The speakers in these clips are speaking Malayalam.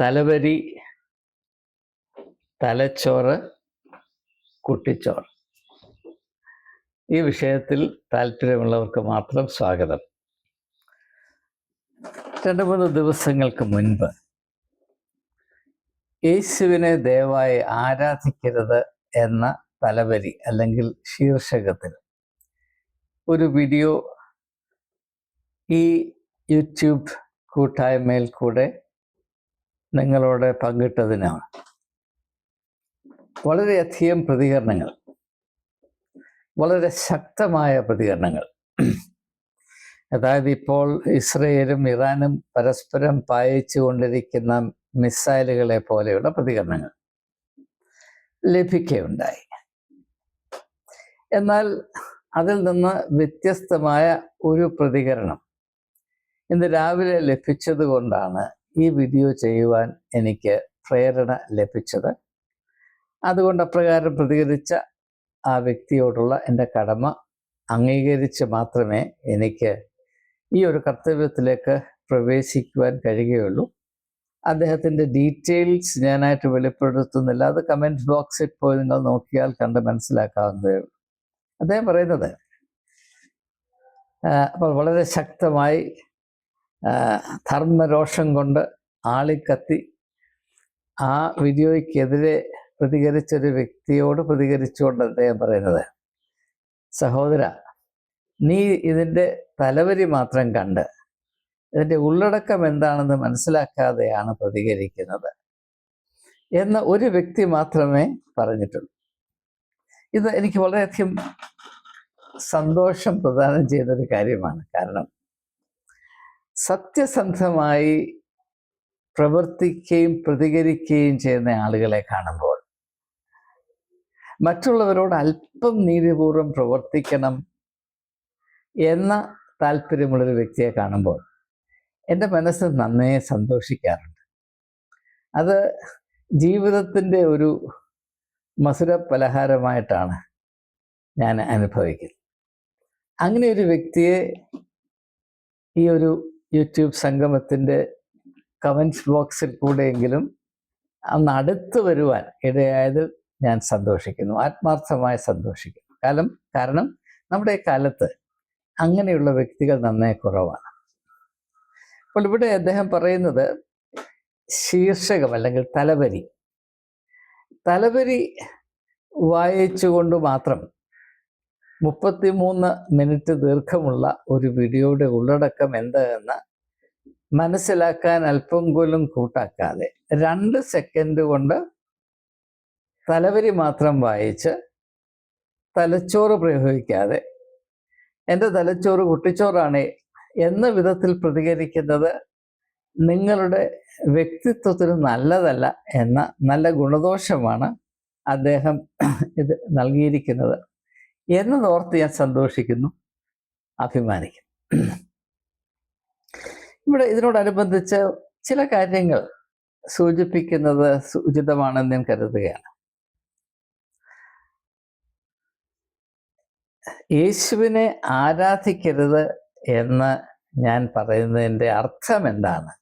തലവരി തലച്ചോറ് കുട്ടിച്ചോറ്. ഈ വിഷയത്തിൽ താല്പര്യമുള്ളവർക്ക് മാത്രം സ്വാഗതം. രണ്ട് മൂന്ന് ദിവസങ്ങൾക്ക് മുൻപ് യേശുവിനെ ദയവായി ആരാധിക്കരുത് എന്ന തലവരി അല്ലെങ്കിൽ ശീർഷകത്തിൽ ഒരു വീഡിയോ ഈ യൂട്യൂബ് കൂട്ടായ്മയിൽ കൂടെ നിങ്ങളോട് പങ്കിട്ടതിനാണ് വളരെയധികം പ്രതികരണങ്ങൾ വളരെ ശക്തമായ പ്രതികരണങ്ങൾ. അതായത് ഇപ്പോൾ ഇസ്രയേലും ഇറാനും പരസ്പരം പായിച്ചു കൊണ്ടിരിക്കുന്ന മിസൈലുകളെ പോലെയുള്ള പ്രതികരണങ്ങൾ ലഭിക്കുകയുണ്ടായി. എന്നാൽ അതിൽ നിന്ന് വ്യത്യസ്തമായ ഒരു പ്രതികരണം ഇന്ന് രാവിലെ ലഭിച്ചത് കൊണ്ടാണ് ഈ വീഡിയോ ചെയ്യുവാൻ എനിക്ക് പ്രേരണ ലഭിച്ചത്. അതുകൊണ്ട് അപ്രകാരം പ്രതികരിച്ച ആ വ്യക്തിയോടുള്ള എന്റെ കടമ അംഗീകരിച്ച് മാത്രമേ എനിക്ക് ഈ ഒരു കർത്തവ്യത്തിലേക്ക് പ്രവേശിക്കുവാൻ കഴിയുകയുള്ളൂ. അദ്ദേഹത്തിന്റെ ഡീറ്റെയിൽസ് ഞാനായിട്ട് വെളിപ്പെടുത്തുന്നില്ല. അത് കമന്റ് ബോക്സിൽ പോയി നിങ്ങൾ നോക്കിയാൽ കണ്ട് മനസ്സിലാക്കാവുന്നതേ ഉള്ളൂ. അദ്ദേഹം പറയുന്നത് അപ്പോൾ വളരെ ശക്തമായി ധർമ്മരോഷം കൊണ്ട് ആളിക്കത്തി ആ വീഡിയോയ്ക്കെതിരെ പ്രതികരിച്ചൊരു വ്യക്തിയോട് പ്രതികരിച്ചുകൊണ്ട് അദ്ദേഹം പറയുന്നത് സഹോദര നീ ഇതിന്റെ തലവരി മാത്രം കണ്ട്. ഇതിന്റെ ഉള്ളടക്കം എന്താണെന്ന് മനസ്സിലാക്കാതെയാണ് പ്രതികരിക്കുന്നത്. എന്ന് ഒരു വ്യക്തി മാത്രമേ പറഞ്ഞിട്ടുള്ളൂ. ഇത് എനിക്ക് വളരെയധികം സന്തോഷം പ്രദാനം ചെയ്യുന്നൊരു കാര്യമാണ്. കാരണം സത്യസന്ധമായി പ്രവർത്തിക്കുകയും പ്രതികരിക്കുകയും ചെയ്യുന്ന ആളുകളെ കാണുമ്പോൾ മറ്റുള്ളവരോട് അല്പം നീതിപൂർവം പ്രവർത്തിക്കണം എന്ന താല്പര്യമുള്ളൊരു വ്യക്തിയെ കാണുമ്പോൾ എന്റെ മനസ്സ് നന്നേ സന്തോഷിക്കാറുണ്ട്. അത് ജീവിതത്തിന്റെ ഒരു മധുര പലഹാരമായിട്ടാണ് ഞാൻ അനുഭവിക്കുന്നത്. അങ്ങനെ ഒരു വ്യക്തിയെ ഈ ഒരു യൂട്യൂബ് സംഗമത്തിന്റെ കമൻസ് ബോക്സിൽ കൂടെയെങ്കിലും അന്ന് അടുത്ത് വരുവാൻ ഇടയായതിൽ ഞാൻ സന്തോഷിക്കുന്നു ആത്മാർത്ഥമായി സന്തോഷിക്കുന്നു. കാലം കാരണം നമ്മുടെ കാലത്ത് അങ്ങനെയുള്ള വ്യക്തികൾ നന്നേ കുറവാണ്. അപ്പോൾ ഇവിടെ അദ്ദേഹം പറയുന്നത് ശീർഷകം അല്ലെങ്കിൽ തലവരി. തലവരി വായിച്ചുകൊണ്ട് മാത്രം മുപ്പത്തിമൂന്ന് മിനിറ്റ് ദീർഘമുള്ള ഒരു വീഡിയോയുടെ ഉള്ളടക്കം എന്തെന്ന് മനസ്സിലാക്കാൻ അല്പം പോലും കൂട്ടാക്കാതെ രണ്ട് സെക്കൻഡ് കൊണ്ട് തലവരി മാത്രം വായിച്ച് തലച്ചോറ് പ്രയോഗിക്കാതെ എന്റെ തലച്ചോറ് കുട്ടിച്ചോറാണ് എന്ന വിധത്തിൽ പ്രതികരിക്കുന്നത് നിങ്ങളുടെ വ്യക്തിത്വത്തിന് നല്ലതല്ല എന്ന നല്ല ഗുണദോഷമാണ് അദ്ദേഹം ഇത് നൽകിയിരിക്കുന്നത്. എന്നതോർത്ത് ഞാൻ സന്തോഷിക്കുന്നു. അഭിമാനിക്കുന്നു. ഇവിടെ ഇതിനോടനുബന്ധിച്ച് ചില കാര്യങ്ങൾ സൂചിപ്പിക്കുന്നത് ഉചിതമാണെന്ന് ഞാൻ കരുതുകയാണ്. യേശുവിനെ ആരാധിക്കരുത് എന്ന് ഞാൻ പറയുന്നതിന്റെ അർത്ഥം എന്താണ്?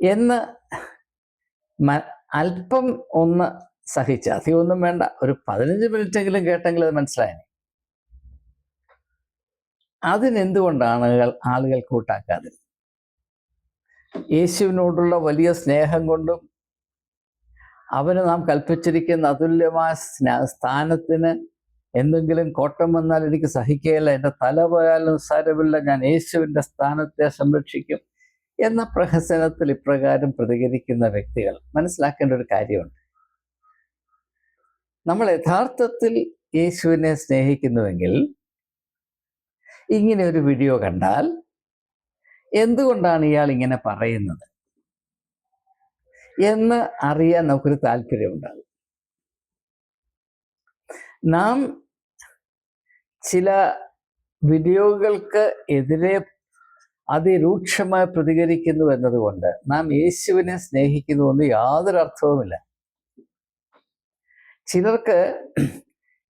എന്ന് അല്പം ഒന്ന് സഹിച്ച് അധികമൊന്നും വേണ്ട ഒരു പതിനഞ്ച് മിനിറ്റെങ്കിലും കേട്ടെങ്കിൽ അത് മനസ്സിലായനെ അതിനെന്തുകൊണ്ടാണ് ആളുകൾ കൂട്ടാക്കാതിരുന്നത് യേശുവിനോടുള്ള വലിയ സ്നേഹം കൊണ്ടും അവന് നാം കൽപ്പിച്ചിരിക്കുന്ന അതുല്യമായ സ്ഥാനത്തിന് എന്തെങ്കിലും കോട്ടം വന്നാൽ എനിക്ക് സഹിക്കുകയില്ല. എന്റെ തല പോയാലും സാരമില്ല. ഞാൻ യേശുവിന്റെ സ്ഥാനത്തെ സംരക്ഷിക്കും എന്ന പ്രഹസനത്തിൽ ഇപ്രകാരം പ്രതികരിക്കുന്ന വ്യക്തികൾ മനസ്സിലാക്കേണ്ട ഒരു കാര്യമുണ്ട്. നമ്മൾ യഥാർത്ഥത്തിൽ യേശുവിനെ സ്നേഹിക്കുന്നുവെങ്കിൽ ഇങ്ങനെ ഒരു വീഡിയോ കണ്ടാൽ എന്തുകൊണ്ടാണ് ഇയാൾ ഇങ്ങനെ പറയുന്നത്? എന്ന് അറിയാൻ നമുക്കൊരു താല്പര്യമുണ്ടാകും നാം ചില വീഡിയോകൾക്ക് എതിരെ അതിരൂക്ഷമായി പ്രതികരിക്കുന്നു എന്നതുകൊണ്ട് നാം യേശുവിനെ സ്നേഹിക്കുന്നുവെന്ന് യാതൊരു അർത്ഥവുമില്ല ചിലർക്ക്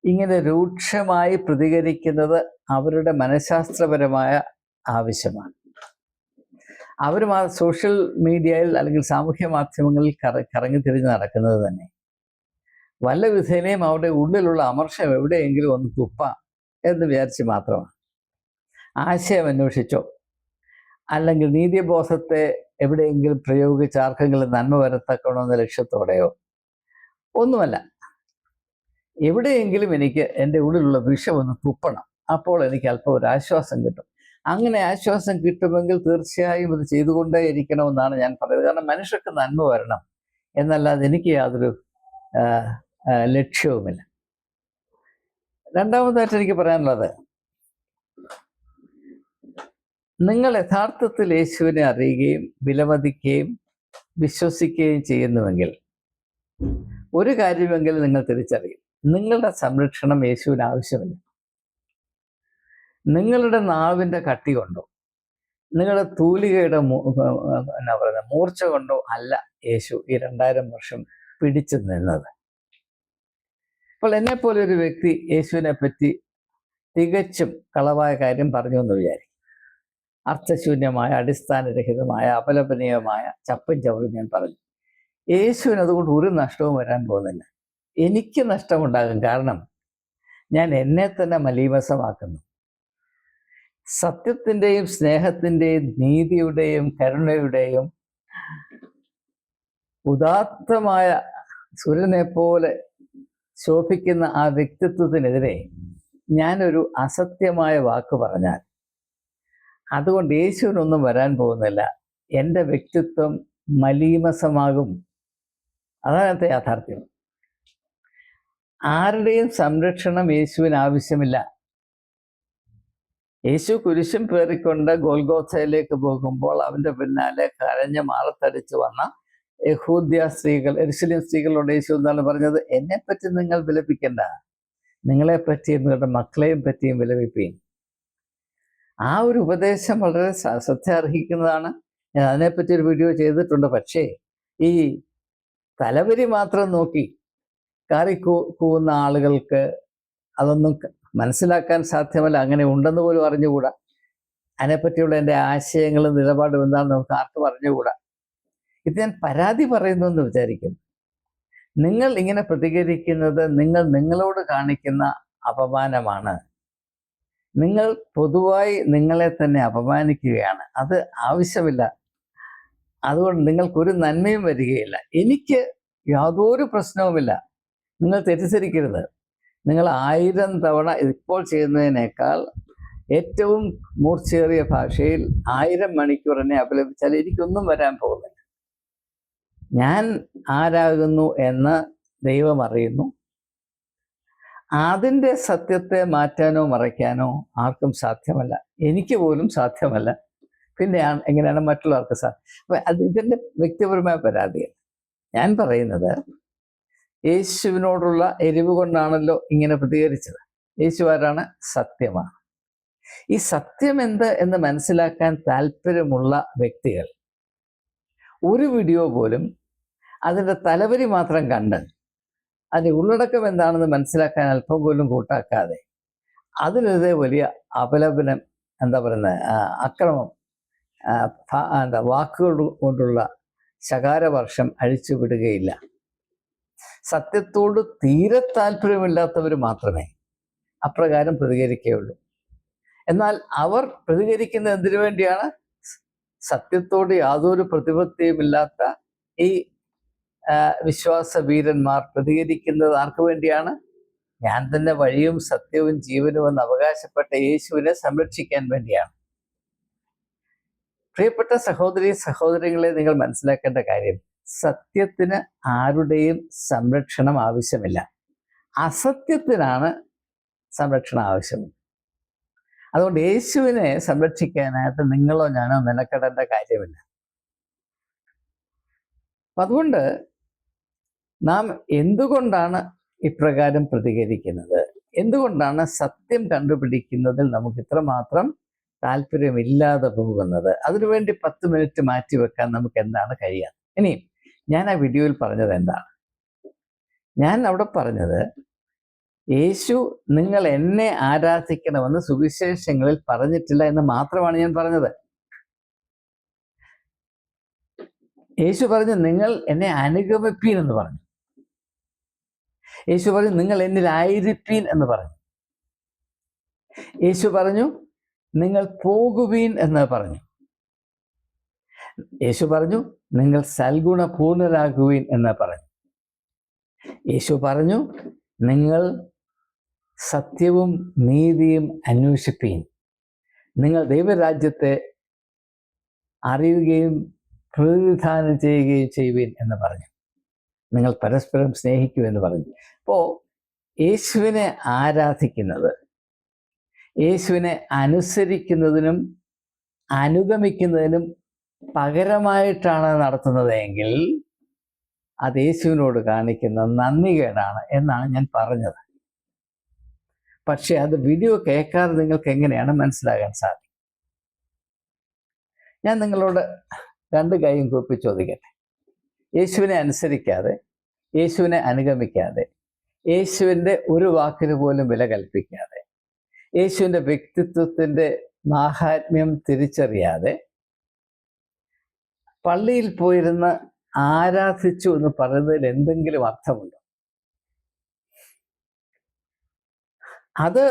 ഇങ്ങനെ രൂക്ഷമായി പ്രതികരിക്കുന്നത് അവരുടെ മനഃശാസ്ത്രപരമായ ആവശ്യമാണ്. അവർ സോഷ്യൽ മീഡിയയിൽ അല്ലെങ്കിൽ സാമൂഹ്യ മാധ്യമങ്ങളിൽ കറ കറങ്ങി തിരിഞ്ഞ് നടക്കുന്നത് തന്നെ. വല്ല വിധേനയും അവരുടെ ഉള്ളിലുള്ള അമർഷം എവിടെയെങ്കിലും ഒന്ന് കുപ്പ എന്ന് വിചാരിച്ച് മാത്രമാണ്. ആശയം അന്വേഷിച്ചോ? അല്ലെങ്കിൽ നീതിബോധത്തെ എവിടെയെങ്കിലും പ്രയോഗിച്ച് ആർക്കെങ്കിലും നന്മ വരത്തക്കണമെന്ന ലക്ഷ്യത്തോടെയോ? ഒന്നുമല്ല. എവിടെയെങ്കിലും എനിക്ക് എന്റെ ഉള്ളിലുള്ള വിഷം ഒന്ന് തുപ്പണം. അപ്പോൾ എനിക്ക് അല്പം ഒരു ആശ്വാസം കിട്ടും. അങ്ങനെ ആശ്വാസം കിട്ടുമെങ്കിൽ തീർച്ചയായും ഇത് ചെയ്തുകൊണ്ടേ ഇരിക്കണമെന്നാണ് ഞാൻ പറയുന്നത്. കാരണം മനുഷ്യർക്ക് നന്മ വരണം. എന്നല്ലാതെ എനിക്ക് യാതൊരു ലക്ഷ്യവുമില്ല. രണ്ടാമതായിട്ട് എനിക്ക് പറയാനുള്ളത് നിങ്ങൾ യഥാർത്ഥത്തിൽ യേശുവിനെ അറിയുകയും വിലമതിക്കുകയും വിശ്വസിക്കുകയും ചെയ്യുന്നുവെങ്കിൽ ഒരു കാര്യമെങ്കിലും നിങ്ങൾ തിരിച്ചറിയും. നിങ്ങളുടെ സംരക്ഷണം യേശുവിന് ആവശ്യമില്ല. നിങ്ങളുടെ നാവിന്റെ കട്ടി കൊണ്ടോ നിങ്ങളുടെ തൂലികയുടെ എന്നാ പറയുന്നത് മൂർച്ച കൊണ്ടോ അല്ല യേശു ഈ രണ്ടായിരം വർഷം പിടിച്ചു നിന്നത്. അപ്പോൾ എന്നെ പോലെ ഒരു വ്യക്തി യേശുവിനെ പറ്റി തികച്ചും കളവായ കാര്യം പറഞ്ഞു എന്ന് വിചാരിക്കും. അർത്ഥശൂന്യമായ അടിസ്ഥാനരഹിതമായ അപലപനീയമായ ചപ്പും ചവറും ഞാൻ പറഞ്ഞു. യേശുവിന് അതുകൊണ്ട് ഒരു നഷ്ടവും വരാൻ പോകുന്നില്ല. എനിക്ക് നഷ്ടമുണ്ടാകും. കാരണം ഞാൻ എന്നെ തന്നെ മലീമസമാക്കുന്നു. സത്യത്തിന്റെയും സ്നേഹത്തിന്റെയും നീതിയുടെയും കരുണയുടെയും ഉദാത്തമായ സൂര്യനെ പോലെ ശോഭിക്കുന്ന ആ വ്യക്തിത്വത്തിനെതിരെ ഞാനൊരു അസത്യമായ വാക്ക് പറഞ്ഞാൽ അതുകൊണ്ട് യേശുവിനൊന്നും വരാൻ പോകുന്നില്ല. എന്റെ വ്യക്തിത്വം മലീമസമാകും. അതാണ് യാഥാർത്ഥ്യം ആരുടെയും സംരക്ഷണം യേശുവിന് ആവശ്യമില്ല. യേശു കുരിശും പേറിക്കൊണ്ട് ഗോൽഗോത്തയിലേക്ക് പോകുമ്പോൾ അവന്റെ പിന്നാലെ കരഞ്ഞ് മാറത്തടിച്ച് വന്ന യഹൂദ്യ സ്ത്രീകൾ എരുസലേം സ്ത്രീകളോട് യേശു എന്താണ് പറഞ്ഞത്? എന്നെപ്പറ്റി നിങ്ങൾ വിലപിക്കണ്ട. നിങ്ങളെ പറ്റിയും നിങ്ങളുടെ മക്കളെയും പറ്റിയും വിലപിപ്പീൻ. ആ ഒരു ഉപദേശം വളരെ ശ്രദ്ധ അർഹിക്കുന്നതാണ് ഞാൻ അതിനെപ്പറ്റി ഒരു വീഡിയോ ചെയ്തിട്ടുണ്ട്. പക്ഷേ ഈ തലവരി മാത്രം നോക്കി കാറി കൂവുന്ന ആളുകൾക്ക് അതൊന്നും മനസ്സിലാക്കാൻ സാധ്യമല്ല. അങ്ങനെ ഉണ്ടെന്ന് പോലും അറിഞ്ഞുകൂടാ. അതിനെപ്പറ്റിയുള്ള എന്റെ ആശയങ്ങളും നിലപാടും എന്താണെന്ന് നമുക്ക് ആർക്കും അറിഞ്ഞുകൂടാ. ഇത് ഞാൻ പരാതി പറയുന്നു എന്ന് വിചാരിക്കുന്നു. നിങ്ങൾ ഇങ്ങനെ പ്രതികരിക്കുന്നത് നിങ്ങൾ നിങ്ങളോട് കാണിക്കുന്ന അപമാനമാണ്. നിങ്ങൾ പൊതുവായി നിങ്ങളെ തന്നെ അപമാനിക്കുകയാണ്. അത് ആവശ്യമില്ല. അതുകൊണ്ട് നിങ്ങൾക്കൊരു നന്മയും വരികയില്ല. എനിക്ക് യാതൊരു പ്രശ്നവുമില്ല. നിങ്ങൾ തെറ്റിദ്ധരിക്കരുത്. നിങ്ങൾ ആയിരം തവണ ഇപ്പോൾ ചെയ്യുന്നതിനേക്കാൾ ഏറ്റവും മൂർച്ചയേറിയ ഭാഷയിൽ ആയിരം മണിക്കൂർ എന്നെ അപലപിച്ചാൽ എനിക്കൊന്നും വരാൻ പോകുന്നില്ല. ഞാൻ ആരാകുന്നു എന്ന് ദൈവം അറിയുന്നു. അതിന്റെ സത്യത്തെ മാറ്റാനോ മറയ്ക്കാനോ ആർക്കും സാധ്യമല്ല. എനിക്ക് പോലും സാധ്യമല്ല. പിന്നെ എങ്ങനെയാണ് മറ്റുള്ളവർക്ക് സാ അപ്പൊ അത് ഇതിന്റെ വ്യക്തിപരമായ പരാതിയാണ്. ഞാൻ പറയുന്നത് യേശുവിനോടുള്ള എരിവ് കൊണ്ടാണല്ലോ ഇങ്ങനെ പ്രതികരിച്ചത്. യേശു ആരാണ്? സത്യമാണ്. ഈ സത്യം എന്ത് എന്ന് മനസ്സിലാക്കാൻ താല്പര്യമുള്ള വ്യക്തികൾ ഒരു വീഡിയോ പോലും അതിന്റെ തലവരി മാത്രം കണ്ട് അതിന്റെ ഉള്ളടക്കം എന്താണെന്ന് മനസ്സിലാക്കാൻ അല്പം പോലും കൂട്ടാക്കാതെ അതിനെതിരെ വലിയ അപലപനം എന്താ പറയുന്നത് അക്രമം എന്താ വാക്കുകൾ കൊണ്ടുള്ള ശകാരവർഷം അഴിച്ചുവിടുകയില്ല. സത്യത്തോട് തീരെ താല്പര്യമില്ലാത്തവർ മാത്രമേ അപ്രകാരം പ്രതികരിക്കുകയുള്ളൂ. എന്നാൽ അവർ പ്രതികരിക്കുന്നത് എന്തിനു വേണ്ടിയാണ്? സത്യത്തോട് യാതൊരു പ്രതിപത്തിയുമില്ലാത്ത ഈ വിശ്വാസ വീരന്മാർ പ്രതികരിക്കുന്നത് ആർക്കു വേണ്ടിയാണ്? ഞാൻ തന്നെ വഴിയും സത്യവും ജീവനും എന്ന് അവകാശപ്പെട്ട യേശുവിനെ സംരക്ഷിക്കാൻ വേണ്ടിയാണ്. പ്രിയപ്പെട്ട സഹോദരി സഹോദരങ്ങളെ നിങ്ങൾ മനസ്സിലാക്കേണ്ട കാര്യം സത്യത്തിന് ആരുടെയും സംരക്ഷണം ആവശ്യമില്ല. അസത്യത്തിനാണ് സംരക്ഷണം ആവശ്യം അതുകൊണ്ട് യേശുവിനെ സംരക്ഷിക്കാനായിട്ട് നിങ്ങളോ ഞാനോ മെനക്കെടേണ്ട കാര്യമില്ല. അതുകൊണ്ട് നാം എന്തുകൊണ്ടാണ് ഇപ്രകാരം പ്രതികരിക്കുന്നത്? എന്തുകൊണ്ടാണ് സത്യം കണ്ടുപിടിക്കുന്നതിൽ നമുക്ക് ഇത്രമാത്രം താല്പര്യമില്ലാതെ പോകുന്നത്? അതിനുവേണ്ടി പത്ത് മിനിറ്റ് മാറ്റിവെക്കാൻ നമുക്ക് എന്താണ് കഴിയാത്തത് ഇനി ഞാൻ ആ വീഡിയോയിൽ പറഞ്ഞത് എന്താണ്? ഞാൻ അവിടെ പറഞ്ഞത് യേശു നിങ്ങൾ എന്നെ ആരാധിക്കണമെന്ന് സുവിശേഷങ്ങളിൽ പറഞ്ഞിട്ടില്ല എന്ന് മാത്രമാണ് ഞാൻ പറഞ്ഞത്. യേശു പറഞ്ഞു നിങ്ങൾ എന്നെ അനുഗമിപ്പീൻ എന്ന് പറഞ്ഞു. യേശു പറഞ്ഞു നിങ്ങൾ എന്നിലായിരിപ്പീൻ എന്ന് പറഞ്ഞു. യേശു പറഞ്ഞു നിങ്ങൾ പോകുവീൻ എന്ന് പറഞ്ഞു. യേശു പറഞ്ഞു നിങ്ങൾ സൽഗുണ പൂർണരാകുവീൻ എന്ന് പറഞ്ഞു. യേശു പറഞ്ഞു നിങ്ങൾ സത്യവും നീതിയും അന്വേഷിപ്പീൻ. നിങ്ങൾ ദൈവരാജ്യത്തെ അറിയുകയും പ്രതിനിധാനം ചെയ്യുകയും ചെയ്യുവീൻ എന്ന് പറഞ്ഞു. നിങ്ങൾ പരസ്പരം സ്നേഹിക്കൂ എന്ന് പറഞ്ഞു. അപ്പോൾ യേശുവിനെ ആരാധിക്കുന്നത് യേശുവിനെ അനുസരിക്കുന്നതിനും അനുഗമിക്കുന്നതിനും പകരമായിട്ടാണ് നടത്തുന്നതെങ്കിൽ അത് യേശുവിനോട് കാണിക്കുന്ന നന്ദികേടാണ് എന്നാണ് ഞാൻ പറഞ്ഞത്. പക്ഷെ അത് വീഡിയോ കേൾക്കാതെ നിങ്ങൾക്ക് എങ്ങനെയാണ് മനസ്സിലാകാൻ സാധിക്കും ഞാൻ നിങ്ങളോട് രണ്ട് കൈയും കൂപ്പി ചോദിക്കട്ടെ. യേശുവിനെ അനുസരിക്കാതെ യേശുവിനെ അനുഗമിക്കാതെ യേശുവിന്റെ ഒരു വാക്കിന് പോലും വില കൽപ്പിക്കാതെ യേശുവിന്റെ വ്യക്തിത്വത്തിന്റെ മാഹാത്മ്യം തിരിച്ചറിയാതെ പള്ളിയിൽ പോയിരുന്ന് ആരാധിച്ചു എന്ന് പറയുന്നതിൽ എന്തെങ്കിലും അർത്ഥമുണ്ടോ? അത്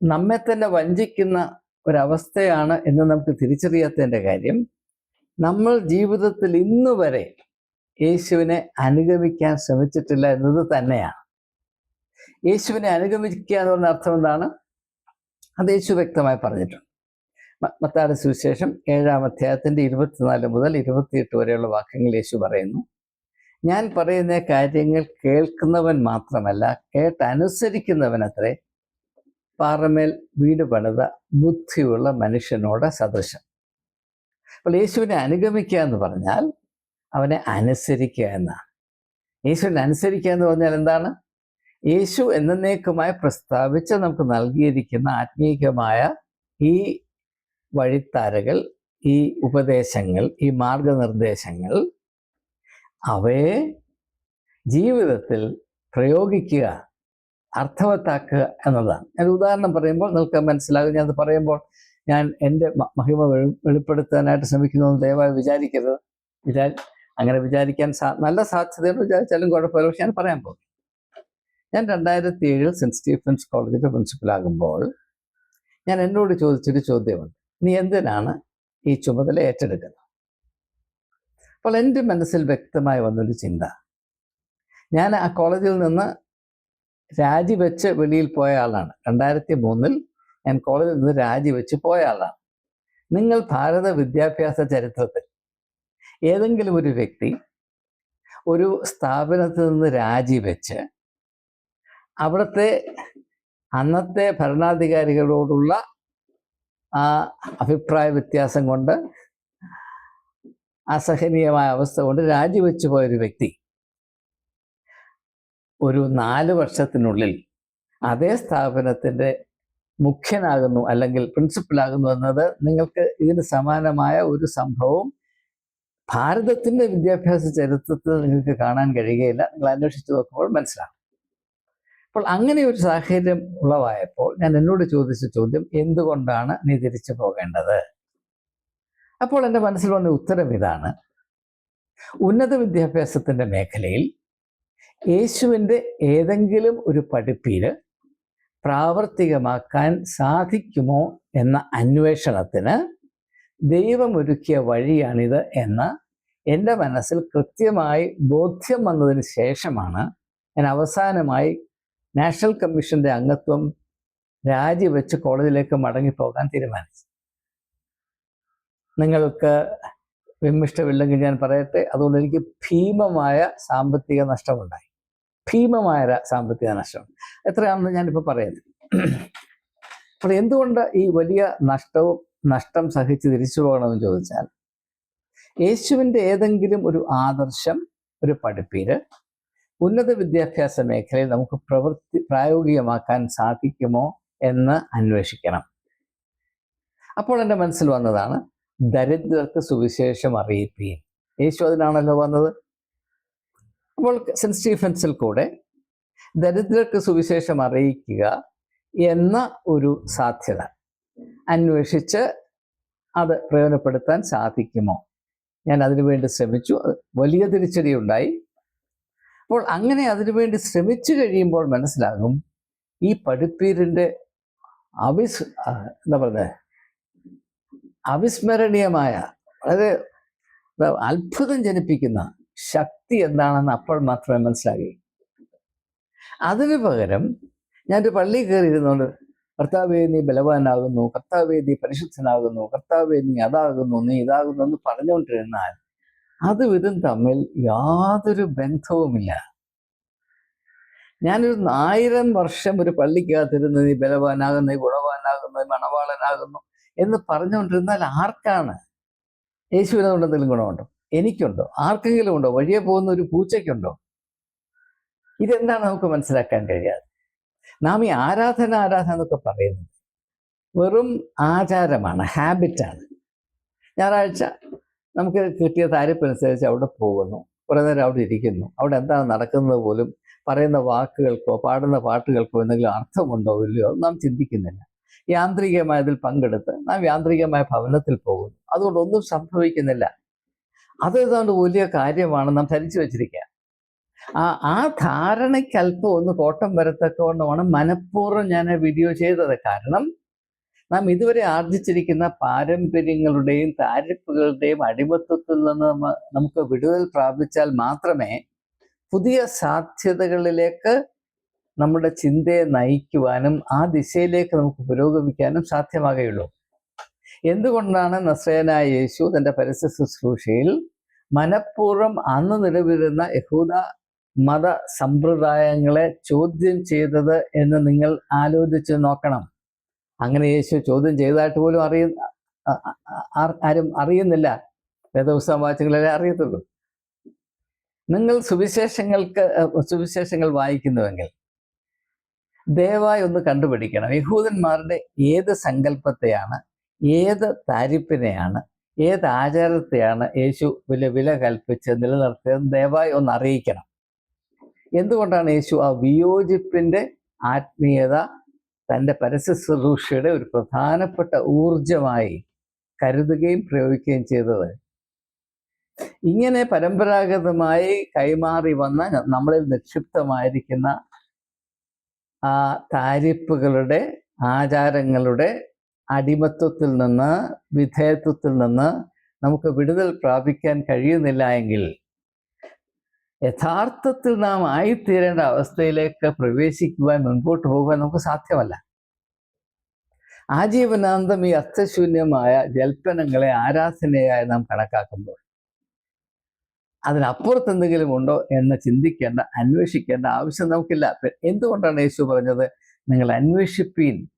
നമ്മെ തന്നെ വഞ്ചിക്കുന്ന ഒരവസ്ഥയാണ് എന്ന് നമുക്ക് തിരിച്ചറിയാത്തതിന്റെ കാര്യം നമ്മൾ ജീവിതത്തിൽ ഇന്ന് വരെ യേശുവിനെ അനുഗമിക്കാൻ ശ്രമിച്ചിട്ടില്ല എന്നത് തന്നെയാണ്. യേശുവിനെ അനുഗമിക്കുക എന്ന് പറഞ്ഞ അർത്ഥം എന്താണ്? അത് യേശു വ്യക്തമായി പറഞ്ഞിട്ടുണ്ട്. മത്താട് സുവിശേഷം ഏഴാം അധ്യായത്തിന്റെ ഇരുപത്തിനാല് മുതൽ ഇരുപത്തിയെട്ട് വരെയുള്ള വാക്യങ്ങൾ യേശു പറയുന്നു. ഞാൻ പറയുന്ന കാര്യങ്ങൾ കേൾക്കുന്നവൻ മാത്രമല്ല കേട്ടനുസരിക്കുന്നവനത്രേ പാറമേൽ വീട് പണിത ബുദ്ധിയുള്ള മനുഷ്യനോട് സദൃശം അപ്പോൾ യേശുവിനെ അനുഗമിക്കുക എന്ന് പറഞ്ഞാൽ അവനെ അനുസരിക്കുക എന്നാണ്. യേശുവിനെ അനുസരിക്കുക എന്ന് പറഞ്ഞാൽ എന്താണ്? യേശു എന്നേക്കുമായി പ്രസ്താവിച്ച് നമുക്ക് നൽകിയിരിക്കുന്ന ആത്മീയമായ ഈ വഴിത്താരകൾ ഈ ഉപദേശങ്ങൾ ഈ മാർഗനിർദ്ദേശങ്ങൾ അവയെ ജീവിതത്തിൽ പ്രയോഗിക്കുക അർത്ഥവത്താക്കുക എന്നതാണ്. ഞാൻ ഉദാഹരണം പറയുമ്പോൾ നിങ്ങൾക്ക് മനസ്സിലാകും. ഞാൻ അത് പറയുമ്പോൾ ഞാൻ എന്റെ മഹിമ വെളിപ്പെടുത്താനായിട്ട് ശ്രമിക്കുന്നു എന്ന് ദയവായി വിചാരിക്കരുത്. വിചാ അങ്ങനെ വിചാരിക്കാൻ സാ നല്ല സാധ്യതയുണ്ട് വിചാരിച്ചാലും കുഴപ്പമില്ല. പക്ഷെ ഞാൻ പറയാൻ പോകും ഞാൻ രണ്ടായിരത്തി ഏഴിൽ സെന്റ് സ്റ്റീഫൻസ് കോളേജിന്റെ പ്രിൻസിപ്പലാകുമ്പോൾ ഞാൻ എന്നോട് ചോദിച്ചൊരു ചോദ്യമുണ്ട്. നീ എന്തിനാണ് ഈ ചുമതല ഏറ്റെടുക്കുന്നത്. അപ്പോൾ എന്റെ മനസ്സിൽ വ്യക്തമായി വന്നൊരു ചിന്ത. ഞാൻ ആ കോളേജിൽ നിന്ന് രാജിവെച്ച് വെളിയിൽ പോയ ആളാണ്. രണ്ടായിരത്തി മൂന്നിൽ ഞാൻ കോളേജിൽ നിന്ന് രാജിവെച്ച് പോയ ആളാണ്. നിങ്ങൾ ഭാരത വിദ്യാഭ്യാസ ചരിത്രത്തിൽ ഏതെങ്കിലും ഒരു വ്യക്തി ഒരു സ്ഥാപനത്തിൽ നിന്ന് രാജിവെച്ച് അവിടുത്തെ അന്നത്തെ ഭരണാധികാരികളോടുള്ള ആ അഭിപ്രായ വ്യത്യാസം കൊണ്ട് അസഹനീയമായ അവസ്ഥ കൊണ്ട് രാജിവെച്ചു പോയൊരു വ്യക്തി ഒരു നാല് വർഷത്തിനുള്ളിൽ അതേ സ്ഥാപനത്തിന്റെ മുഖ്യനാകുന്നു അല്ലെങ്കിൽ പ്രിൻസിപ്പലാകുന്നു എന്നത് നിങ്ങൾക്ക് ഇതിന് സമാനമായ ഒരു സംഭവം ഭാരതത്തിന്റെ വിദ്യാഭ്യാസ ചരിത്രത്തിൽ നിങ്ങൾക്ക് കാണാൻ കഴിയുകയില്ല. നിങ്ങൾ അന്വേഷിച്ച് നോക്കുമ്പോൾ മനസ്സിലാവും അപ്പോൾ അങ്ങനെ ഒരു സാഹചര്യം ഉളവായപ്പോൾ ഞാൻ എന്നോട് ചോദിച്ച ചോദ്യം എന്തുകൊണ്ടാണ് നീ തിരിച്ചു പോകേണ്ടത്? അപ്പോൾ എന്റെ മനസ്സിൽ വന്ന ഉത്തരം ഇതാണ്. ഉന്നത വിദ്യാഭ്യാസത്തിന്റെ മേഖലയിൽ യേശുവിന്റെ ഏതെങ്കിലും ഒരു പഠിപ്പീര് പ്രാവർത്തികമാക്കാൻ സാധിക്കുമോ എന്ന അന്വേഷണത്തിന് ദൈവമൊരുക്കിയ വഴിയാണിത് എന്ന് എന്റെ മനസ്സിൽ കൃത്യമായി ബോധ്യം വന്നതിന് ശേഷമാണ് ഞാൻ അവസാനമായി നാഷണൽ കമ്മീഷന്റെ അംഗത്വം രാജിവെച്ച് കോളേജിലേക്ക് മടങ്ങിപ്പോകാൻ തീരുമാനിച്ചു. നിങ്ങൾക്ക് വിമിഷ്ടമില്ലെങ്കിൽ ഞാൻ പറയട്ടെ അതുകൊണ്ട് എനിക്ക് ഭീമമായ സാമ്പത്തിക നഷ്ടമുണ്ടായി. ഭീമമായ സാമ്പത്തിക നഷ്ടം. എത്രയാണെന്ന് ഞാനിപ്പോൾ പറയുന്നത്. അപ്പോൾ എന്തുകൊണ്ട് ഈ വലിയ നഷ്ടവും നഷ്ടം സഹിച്ച് തിരിച്ചു പോകണമെന്ന് ചോദിച്ചാൽ യേശുവിന്റെ ഏതെങ്കിലും ഒരു ആദർശം ഒരു പഠിപ്പീര് ഉന്നത വിദ്യാഭ്യാസ മേഖലയിൽ നമുക്ക് പ്രവൃത്തി പ്രായോഗികമാക്കാൻ സാധിക്കുമോ എന്ന് അന്വേഷിക്കണം. അപ്പോൾ എന്റെ മനസ്സിൽ വന്നതാണ് ദരിദ്രർക്ക് സുവിശേഷം അറിയിപ്പീൻ. യേശു അതിനാണല്ലോ വന്നത്. അപ്പോൾ സെന്റ് സ്റ്റീഫൻസിൽ കൂടെ ദരിദ്രർക്ക് സുവിശേഷം അറിയിക്കുക എന്ന ഒരു സാധ്യത. അന്വേഷിച്ച് അത് പ്രയോജനപ്പെടുത്താൻ സാധിക്കുമോ? ഞാൻ അതിനുവേണ്ടി ശ്രമിച്ചു. വലിയ തിരിച്ചടി ഉണ്ടായി അപ്പോൾ അങ്ങനെ അതിനുവേണ്ടി ശ്രമിച്ചു കഴിയുമ്പോൾ മനസ്സിലാകും ഈ പഠിപ്പീരിന്റെ അവിസ് എന്താ പറയുന്നത് അവിസ്മരണീയമായ അതായത് അത്ഭുതം ജനിപ്പിക്കുന്ന ശക്തി എന്താണെന്ന് അപ്പോൾ മാത്രമേ മനസ്സിലാകൂ. അതിനു പകരം ഞാനൊരു പള്ളി കയറി ഇരുന്നുകൊണ്ട് കർത്താവേ നീ ബലവാനാകുന്നു. കർത്താവേ നീ പരിശുദ്ധനാകുന്നു. കർത്താവേ നീ അതാകുന്നു നീ ഇതാകുന്നു എന്ന് പറഞ്ഞുകൊണ്ടിരുന്നാൽ അതും ഇതും തമ്മിൽ യാതൊരു ബന്ധവുമില്ല. ഞാനൊരു ആയിരം വർഷം ഒരു പള്ളിക്കകത്തിരുന്ന് നീ ബലവാനാകുന്നു നീ ഗുണവാനാകുന്നു മണവാളനാകുന്നു എന്ന് പറഞ്ഞുകൊണ്ടിരുന്നാൽ ആർക്കാണ്? യേശുവിനെ കൊണ്ട് എന്തെങ്കിലും ഗുണമുണ്ടോ? എനിക്കുണ്ടോ? ആർക്കെങ്കിലും ഉണ്ടോ? വഴിയെ പോകുന്ന ഒരു പൂച്ചയ്ക്കുണ്ടോ? ഇതെന്താണ് നമുക്ക് മനസ്സിലാക്കാൻ കഴിയാതെ? നാം ഈ ആരാധന ആരാധന എന്നൊക്കെ പറയുന്നത് വെറും ആചാരമാണ് ഹാബിറ്റാണ് ഞായറാഴ്ച നമുക്ക് കിട്ടിയ താരിപ്പനുസരിച്ച് അവിടെ പോകുന്നു. കുറേ നേരം അവിടെ ഇരിക്കുന്നു. അവിടെ എന്താണ് നടക്കുന്നത് പോലും പറയുന്ന വാക്കുകൾക്കോ പാടുന്ന പാട്ടുകൾക്കോ എന്തെങ്കിലും അർത്ഥമുണ്ടോ ഇല്ലയോ നാം ചിന്തിക്കുന്നില്ല. യാന്ത്രികമായതിൽ പങ്കെടുത്ത് നാം യാന്ത്രികമായ ഭവനത്തിൽ പോകുന്നു. അതുകൊണ്ട് ഒന്നും സംഭവിക്കുന്നില്ല. അത് ഏതാണ്ട് വലിയ കാര്യമാണ് നാം ധരിച്ചു വെച്ചിരിക്കുക. ആ ആ ധാരണയ്ക്ക് അല്പം ഒന്ന് കോട്ടം വരത്തക്കവണ്ണമാണ് മനഃപൂർവം ഞാൻ ആ വീഡിയോ ചെയ്തത്. കാരണം നാം ഇതുവരെ ആർജിച്ചിരിക്കുന്ന പാരമ്പര്യങ്ങളുടെയും താരിപ്പുകളുടെയും അടിമത്വത്തിൽ നിന്ന് നമുക്ക് വിടുതൽ പ്രാപിച്ചാൽ മാത്രമേ പുതിയ സാധ്യതകളിലേക്ക് നമ്മുടെ ചിന്തയെ നയിക്കുവാനും ആ ദിശയിലേക്ക് നമുക്ക് പുരോഗമിക്കാനും സാധ്യമാകുകയുള്ളൂ. എന്തുകൊണ്ടാണ് നസ്രയനായ യേശു തന്റെ പരസ്യ ശുശ്രൂഷയിൽ മനഃപൂർവം അന്ന് നിലവിലുന്ന യഹൂദ മത സമ്പ്രദായങ്ങളെ ചോദ്യം ചെയ്തത് എന്ന് നിങ്ങൾ ആലോചിച്ച് നോക്കണം? അങ്ങനെ യേശു ചോദ്യം ചെയ്തതായിട്ട് പോലും അറിയ ആരും അറിയുന്നില്ല. വേദപുസ്തകം വായിച്ചെങ്കിലേ അറിയത്തുള്ളൂ. നിങ്ങൾ സുവിശേഷങ്ങൾക്ക് സുവിശേഷങ്ങൾ വായിക്കുന്നുവെങ്കിൽ ദയവായി ഒന്ന് കണ്ടുപിടിക്കണം. യഹൂദന്മാരുടെ ഏത് സങ്കല്പത്തെയാണ് ഏത് താരിപ്പിനെയാണ് ഏത് ആചാരത്തെയാണ് യേശു വില വില കൽപ്പിച്ച് നിലനിർത്തിയത് ദയവായി ഒന്ന് അറിയിക്കണം. എന്തുകൊണ്ടാണ് യേശു ആ വിയോജിപ്പിന്റെ ആത്മീയത തന്റെ പരസ്യ ശുശ്രൂഷയുടെ ഒരു പ്രധാനപ്പെട്ട ഊർജമായി കരുതുകയും പ്രയോഗിക്കുകയും ചെയ്തത്. ഇങ്ങനെ പരമ്പരാഗതമായി കൈമാറി വന്ന നമ്മളിൽ നിക്ഷിപ്തമായിരിക്കുന്ന ആ താരിപ്പുകളുടെ ആചാരങ്ങളുടെ അടിമത്വത്തിൽ നിന്ന് വിധേയത്വത്തിൽ നിന്ന് നമുക്ക് വിടുതൽ പ്രാപിക്കാൻ കഴിയുന്നില്ല എങ്കിൽ യഥാർത്ഥത്തിൽ നാം ആയിത്തീരേണ്ട അവസ്ഥയിലേക്ക് പ്രവേശിക്കുവാൻ മുൻപോട്ട് പോകുവാൻ നമുക്ക് സാധ്യമല്ല. ആജീവനാന്തം ഈ അർത്ഥശൂന്യമായ ജൽപ്പനങ്ങളെ ആരാധനയായി നാം കണക്കാക്കുമ്പോൾ അതിനപ്പുറത്ത് എന്തെങ്കിലും ഉണ്ടോ എന്ന് ചിന്തിക്കേണ്ട അന്വേഷിക്കേണ്ട ആവശ്യം നമുക്കില്ല. എന്തുകൊണ്ടാണ് യേശു പറഞ്ഞത്? നിങ്ങൾ അന്വേഷിപ്പീൻ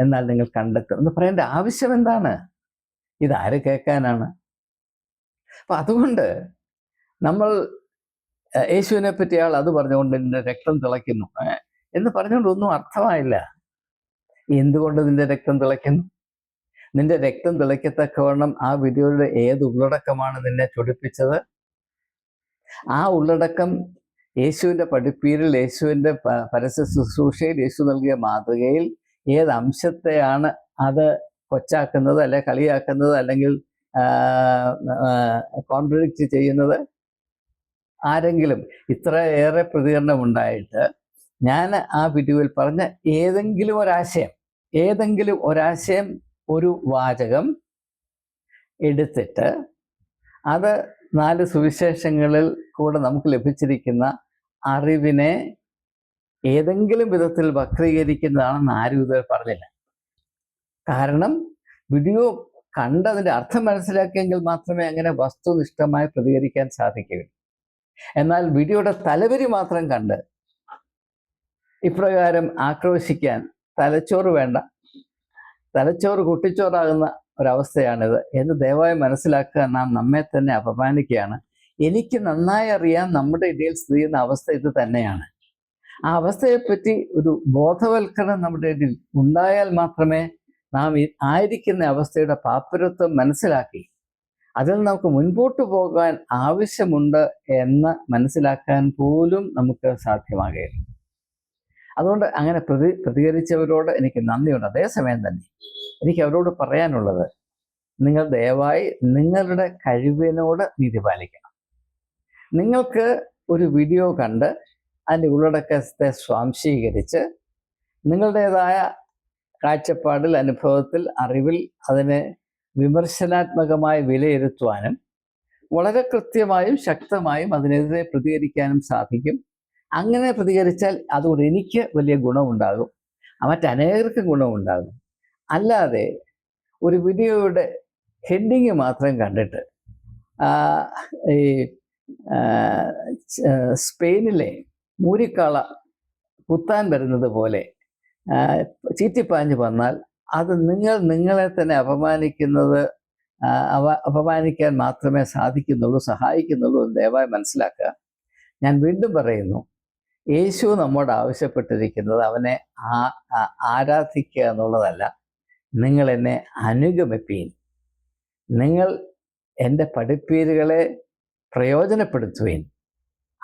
എന്നാൽ നിങ്ങൾ കണ്ടെത്തും. എന്ന് പറയേണ്ട ആവശ്യം എന്താണ്? ഇതാര് കേൾക്കാനാണ്? അപ്പൊ അതുകൊണ്ട് നമ്മൾ യേശുവിനെ പറ്റി ആൾ അത് പറഞ്ഞുകൊണ്ട് നിന്റെ രക്തം തിളയ്ക്കുന്നു. എന്ന് പറഞ്ഞുകൊണ്ട് ഒന്നും അർത്ഥമായില്ല. എന്തുകൊണ്ട് നിന്റെ രക്തം തിളയ്ക്കുന്നു? നിന്റെ രക്തം തിളയ്ക്കത്തക്കവണ്ണം ആ വിധിയുടെ ഏത് ഉള്ളടക്കമാണ് നിന്നെ ചൊടിപ്പിച്ചത്? ആ ഉള്ളടക്കം യേശുവിന്റെ പഠിപ്പീരിൽ യേശുവിന്റെ പരസ്യ ശുശ്രൂഷയിൽ യേശു നൽകിയ മാതൃകയിൽ ഏത് അംശത്തെയാണ് അത് കൊച്ചാക്കുന്നത് അല്ലെ കളിയാക്കുന്നത് അല്ലെങ്കിൽ കോൺട്രഡിക്റ്റ് ചെയ്യുന്നത്? ആരെങ്കിലും ഇത്രയേറെ പ്രതികരണം ഉണ്ടായിട്ട് ഞാൻ ആ വീഡിയോയിൽ പറഞ്ഞ ഏതെങ്കിലും ഒരാശയം ഏതെങ്കിലും ഒരാശയം ഒരു വാചകം എടുത്തിട്ട് അത് നാല് സുവിശേഷങ്ങളിൽ കൂടെ നമുക്ക് ലഭിച്ചിരിക്കുന്ന അറിവിനെ ഏതെങ്കിലും വിധത്തിൽ വക്രീകരിക്കുന്നതാണെന്ന് ആരും ഇതുവരെ പറഞ്ഞില്ല. കാരണം വീഡിയോ കണ്ടതിന്റെ അർത്ഥം മനസ്സിലാക്കിയെങ്കിൽ മാത്രമേ അങ്ങനെ വസ്തുനിഷ്ഠമായി പ്രതികരിക്കാൻ സാധിക്കുകയുള്ളൂ. എന്നാൽ വീഡിയോയുടെ തലവരി മാത്രം കണ്ട് ഇപ്രകാരം ആക്രോശിക്കാൻ തലച്ചോറ് വേണ്ട. തലച്ചോറ് കുട്ടിച്ചോറാകുന്ന ഒരവസ്ഥയാണിത്. എന്ന് ദയവായി മനസ്സിലാക്കുക. നാം നമ്മെ തന്നെ അപമാനിക്കുകയാണ്. എനിക്ക് നന്നായി അറിയാം നമ്മുടെ ഇടയിൽ സ്ഥിതി ചെയ്യുന്ന അവസ്ഥ ഇത് തന്നെയാണ്. ആ അവസ്ഥയെപ്പറ്റി ഒരു ബോധവൽക്കരണം നമ്മുടെ ഇടയിൽ ഉണ്ടായാൽ മാത്രമേ നാം ആയിരിക്കുന്ന അവസ്ഥയുടെ പാപ്പരത്വം മനസ്സിലാക്കി അതിൽ നമുക്ക് മുൻപോട്ട് പോകാൻ ആവശ്യമുണ്ട് എന്ന് മനസ്സിലാക്കാൻ പോലും നമുക്ക് സാധ്യമാകുകയില്ല അതുകൊണ്ട് അങ്ങനെ പ്രതി പ്രതികരിച്ചവരോട് എനിക്ക് നന്ദിയുണ്ട്. അതേസമയം തന്നെ എനിക്ക് അവരോട് പറയാനുള്ളത് നിങ്ങൾ ദയവായി നിങ്ങളുടെ കഴിവിനോട് നീതി പാലിക്കണം. നിങ്ങൾക്ക് ഒരു വീഡിയോ കണ്ട് അതിന്റെ ഉള്ളടക്കത്തെ സ്വാംശീകരിച്ച് നിങ്ങളുടേതായ കാഴ്ചപ്പാടിൽ അനുഭവത്തിൽ അറിവിൽ അതിനെ വിമർശനാത്മകമായി വിലയിരുത്തുവാനും വളരെ കൃത്യമായും ശക്തമായും അതിനെതിരെ പ്രതികരിക്കാനും സാധിക്കും. അങ്ങനെ പ്രതികരിച്ചാൽ അതുകൊണ്ട് എനിക്ക് വലിയ ഗുണമുണ്ടാകും. മറ്റനേകർക്കും ഗുണമുണ്ടാകും. അല്ലാതെ ഒരു വീഡിയോയുടെ ഹെഡിങ് മാത്രം കണ്ടിട്ട് ഈ സ്പെയിനിലെ മൂരിക്കാള കുത്താൻ വരുന്നത് പോലെ ചീറ്റിപ്പാഞ്ഞ് വന്നാൽ അത് നിങ്ങൾ നിങ്ങളെ തന്നെ അപമാനിക്കുന്നത് അവ അപമാനിക്കാൻ മാത്രമേ സാധിക്കുന്നുള്ളൂ സഹായിക്കുന്നുള്ളൂ എന്ന് ദയവായി മനസ്സിലാക്കുക. ഞാൻ വീണ്ടും പറയുന്നു യേശു നമ്മോട് ആവശ്യപ്പെട്ടിരിക്കുന്നത് അവനെ ആ- ആരാധിക്കുക എന്നുള്ളതല്ല. നിങ്ങൾ എന്നെ അനുഗമിപ്പീൻ. നിങ്ങൾ എന്റെ പഠിപ്പീരുകളെ പ്രയോജനപ്പെടുത്തുവീൻ.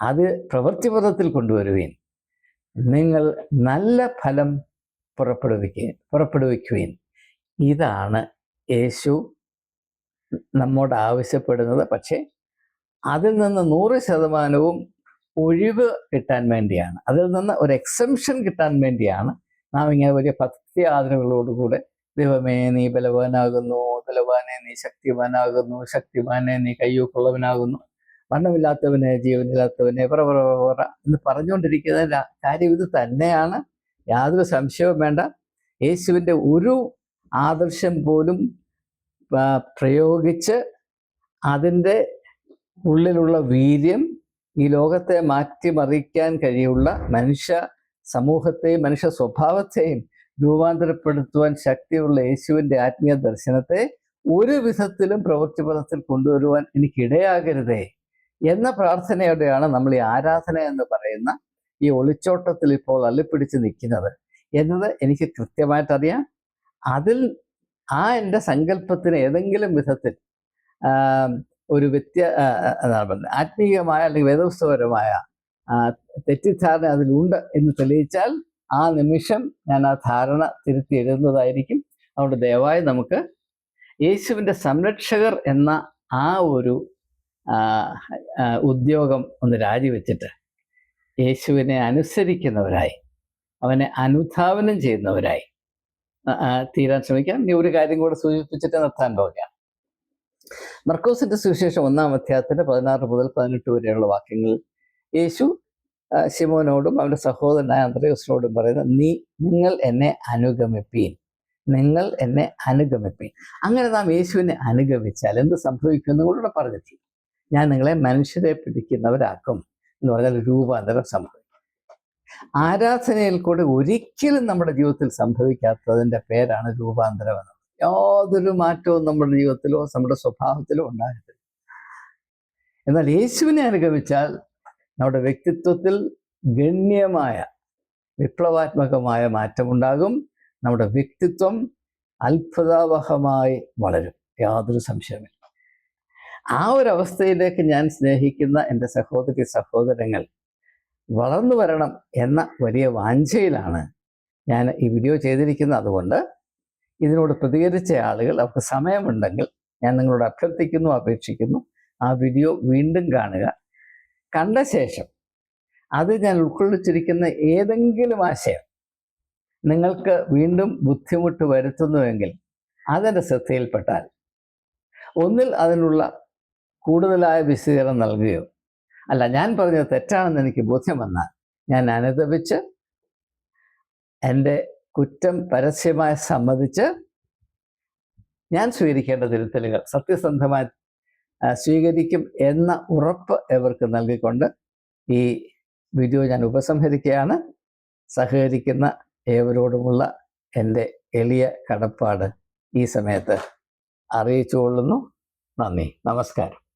അത് പ്രവൃത്തിപഥത്തിൽ കൊണ്ടുവരുവീൻ. നിങ്ങൾ നല്ല ഫലം പുറപ്പെടുവിക്കുകയും പുറപ്പെടുവിക്കുകയും. ഇതാണ് യേശു നമ്മോട് ആവശ്യപ്പെടുന്നത്. പക്ഷേ അതിൽ നിന്ന് നൂറ് ശതമാനവും ഒഴിവ് കിട്ടാൻ വേണ്ടിയാണ്. അതിൽ നിന്ന് ഒരു എക്സംഷൻ കിട്ടാൻ വേണ്ടിയാണ് നാം ഇങ്ങനെ വലിയ ഭക്തി ആദരവുകളോടുകൂടെ ദൈവമേ നീ ബലവാനാകുന്നു ബലവാനെ നീ ശക്തിവാനാകുന്നു ശക്തിവാനെ നീ കയ്യൂക്കുള്ളവനാകുന്നു വണ്ണമില്ലാത്തവനെ ജീവനില്ലാത്തവനെ പറ എന്ന് പറഞ്ഞുകൊണ്ടിരിക്കുന്ന കാര്യം ഇത് തന്നെയാണ്. യാതൊരു സംശയവും വേണ്ട. യേശുവിന്റെ ഒരു ആദർശം പോലും പ്രയോഗിച്ച് അതിന്റെ ഉള്ളിലുള്ള വീര്യം ഈ ലോകത്തെ മാറ്റിമറിക്കാൻ കഴിയുള്ള മനുഷ്യ സമൂഹത്തെയും മനുഷ്യ സ്വഭാവത്തെയും രൂപാന്തരപ്പെടുത്തുവാൻ ശക്തിയുള്ള യേശുവിന്റെ ആത്മീയ ദർശനത്തെ ഒരു വിധത്തിലും പ്രവൃത്തിപഥത്തിൽ കൊണ്ടുവരുവാൻ എനിക്കിടയാകരുതേ. എന്ന പ്രാർത്ഥനയോടെയാണ് നമ്മൾ ഈ ആരാധന എന്ന് പറയുന്ന ഈ ഒളിച്ചോട്ടത്തിൽ ഇപ്പോൾ അള്ളിപ്പിടിച്ച് നിൽക്കുന്നത് എന്നത് എനിക്ക് കൃത്യമായിട്ട് അറിയാം അതിൽ ആ എന്റെ സങ്കല്പത്തിന് ഏതെങ്കിലും വിധത്തിൽ ഒരു വ്യത്യ ആത്മീയമായ അല്ലെങ്കിൽ വേദപുസ്തകപരമായ ആ, തെറ്റിദ്ധാരണ അതിലുണ്ട് എന്ന് തെളിയിച്ചാൽ ആ നിമിഷം ഞാൻ ആ ധാരണ തിരുത്തി എഴുതുന്നതായിരിക്കും. അതുകൊണ്ട് ദയവായി നമുക്ക് യേശുവിന്റെ സംരക്ഷകർ എന്ന ആ ഒരു ഉദ്യോഗം ഒന്ന് രാജിവെച്ചിട്ട് യേശുവിനെ അനുസരിക്കുന്നവരായി. അവനെ അനുധാവനം ചെയ്യുന്നവരായി. തീരാൻ ശ്രമിക്കാം. ഇനി ഒരു കാര്യം കൂടെ സൂചിപ്പിച്ചിട്ട് നിർത്താൻ പോകാം മർക്കോസിന്റെ സുവിശേഷം ഒന്നാം അധ്യായത്തിന്റെ പതിനാറ് മുതൽ പതിനെട്ട് വരെയുള്ള വാക്യങ്ങൾ യേശു ശിമോനോടും അവന്റെ സഹോദരനായ അന്ത്രയോസിനോടും പറയുന്നത് നീ നിങ്ങൾ എന്നെ അനുഗമിപ്പീൻ. നിങ്ങൾ എന്നെ അനുഗമിപ്പീൻ. അങ്ങനെ നാം യേശുവിനെ അനുഗമിച്ചാൽ എന്ത് സംഭവിക്കും കൂടെ പറഞ്ഞിട്ടില്ല. ഞാൻ നിങ്ങളെ മനുഷ്യരെ പിടിക്കുന്നവരാക്കും. എന്ന് പറഞ്ഞാൽ രൂപാന്തരം സംഭവിക്കും. ആരാധനയിൽ കൂടെ ഒരിക്കലും നമ്മുടെ ജീവിതത്തിൽ സംഭവിക്കാത്തതിന്റെ പേരാണ് രൂപാന്തരം എന്നത് യാതൊരു മാറ്റവും നമ്മുടെ ജീവിതത്തിലോ നമ്മുടെ സ്വഭാവത്തിലോ ഉണ്ടാകരുത്. എന്നാൽ യേശുവിനെ അനുഗമിച്ചാൽ നമ്മുടെ വ്യക്തിത്വത്തിൽ ഗണ്യമായ വിപ്ലവാത്മകമായ മാറ്റമുണ്ടാകും. നമ്മുടെ വ്യക്തിത്വം അത്ഭുതാവഹമായി വളരും. യാതൊരു സംശയമില്ല ആ ഒരു അവസ്ഥയിലേക്ക് ഞാൻ സ്നേഹിക്കുന്ന എന്റെ സഹോദരി സഹോദരങ്ങൾ വളർന്നു വരണം എന്ന വലിയ വാഞ്ചയിലാണ് ഞാൻ ഈ വീഡിയോ ചെയ്തിരിക്കുന്നത്. അതുകൊണ്ട് ഇതിനോട് പ്രതികരിച്ച ആളുകൾ അവർക്ക് സമയമുണ്ടെങ്കിൽ ഞാൻ നിങ്ങളോട് അഭ്യർത്ഥിക്കുന്നു അപേക്ഷിക്കുന്നു. ആ വീഡിയോ വീണ്ടും കാണുക. കണ്ട ശേഷം അത് ഞാൻ ഉൾക്കൊള്ളിച്ചിരിക്കുന്ന ഏതെങ്കിലും ആശയം നിങ്ങൾക്ക് വീണ്ടും ബുദ്ധിമുട്ട് വരുത്തുന്നുവെങ്കിൽ അതെന്റെ ശ്രദ്ധയിൽപ്പെട്ടാൽ ഒന്നിൽ അതിനുള്ള കൂടുതലായ വിശദീകരണം നൽകുകയോ. അല്ല ഞാൻ പറഞ്ഞത് തെറ്റാണെന്ന് എനിക്ക് ബോധ്യം വന്നാൽ ഞാൻ അനുദപിച്ച് എന്റെ കുറ്റം പരസ്യമായി സമ്മതിച്ച് ഞാൻ സ്വീകരിക്കേണ്ട തിരുത്തലുകൾ സത്യസന്ധമായി സ്വീകരിക്കും എന്ന ഉറപ്പ് എവർക്ക് നൽകിക്കൊണ്ട് ഈ വീഡിയോ ഞാൻ ഉപസംഹരിക്കുകയാണ്. സഹകരിക്കുന്ന ഏവരോടുമുള്ള എന്റെ എളിയ കടപ്പാട് ഈ സമയത്ത് അറിയിച്ചു കൊള്ളുന്നു നന്ദി. നമസ്കാരം.